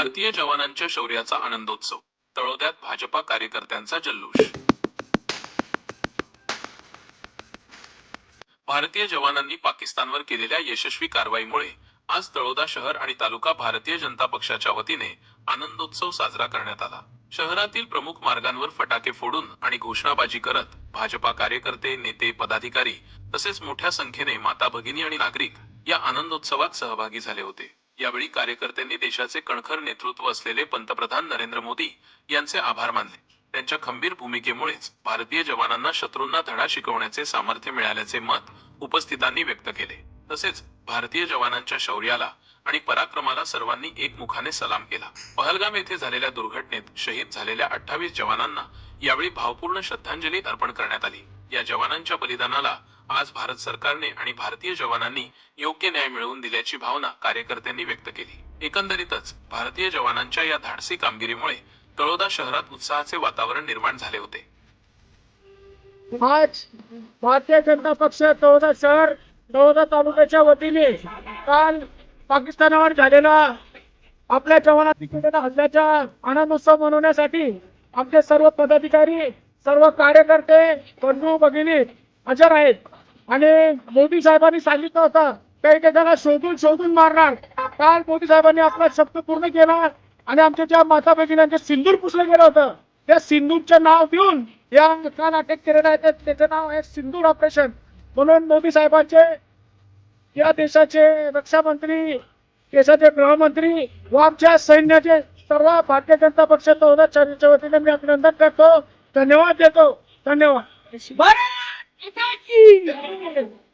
भारतीय जवानांच्या शौर्याचा आनंदोत्सव. तळोद्यात भाजपा कार्यकर्त्यांचा जल्लोष. भारतीय जवानांनी पाकिस्तानवर केलेल्या यशस्वी कारवाईमुळे आज तळोदा शहर आणि तालुका भारतीय जनता पक्षाच्या वतीने आनंदोत्सव साजरा करण्यात आला. शहरातील प्रमुख मार्गांवर फटाके फोडून आणि घोषणाबाजी करत भाजपा कार्यकर्ते नेते पदाधिकारी तसेच मोठ्या संख्येने माता भगिनी आणि नागरिक या आनंदोत्सवात सहभागी झाले होते. यावेळी कार्यकर्त्यांनी देशाचे कणखर नेतृत्व असलेले पंतप्रधान नरेंद्र मोदी यांचे आभार मानले. त्यांच्या खंबीर भूमिकेमुळेच भारतीय जवानांना शत्रूंना धडा शिकवण्याचे सामर्थ्य मिळाल्याचे मत उपस्थितांनी व्यक्त केले. तसेच भारतीय जवानांच्या शौर्याला आणि पराक्रमाला सर्वांनी एकमुखाने सलाम केला. पहलगाम येथे झालेल्या दुर्घटनेत शहीद झालेल्या अठ्ठावीस जवानांना यावेळी भावपूर्ण श्रद्धांजली अर्पण करण्यात आली. या जवानांच्या बलिदानाला आज भारत सरकारने आणि भारतीय जवानांनी योग्य न्याय मिळवून दिल्याची भावना कार्यकर्त्यांनी व्यक्त केली. एकंदरीतच भारतीय जवानांच्या या धाडसी कामगिरीमुळे तळोदा शहरात उत्साहाचे वातावरण निर्माण झाले होते. आज भारतीय जनता पक्ष तळोदा शहर तळोदा तालुक्याच्या वतीने काल पाकिस्तानावर झालेला आपल्या जवानांनी केलेल्या हल्ल्याचा आनंदोत्सव मनवण्यासाठी आमचे सर्व पदाधिकारी सर्व कार्यकर्ते बंधू भगिनी हजर आहेत. आणि मोदी साहेबांनी सांगितलं होतं काही ते त्याला शोधून शोधून मारणार. काल मोदी साहेबांनी आपला शब्द पूर्ण केला आणि आमच्या ज्या माता भगिनींचे सिंदूर पुसलं गेलं होतं त्या सिंदूरचं नाव देऊन या काल अटक केलेलं आहे. त्याचं नाव आहे सिंदूर ऑपरेशन. म्हणून मोदी साहेबांचे या देशाचे रक्षा मंत्री देशाचे गृहमंत्री व आमच्या सैन्याचे सर्व भारतीय जनता पक्षाच्या वतीने मी अभिनंदन करतो. धन्यवाद देतो. धन्यवाद. भारत माता की जय!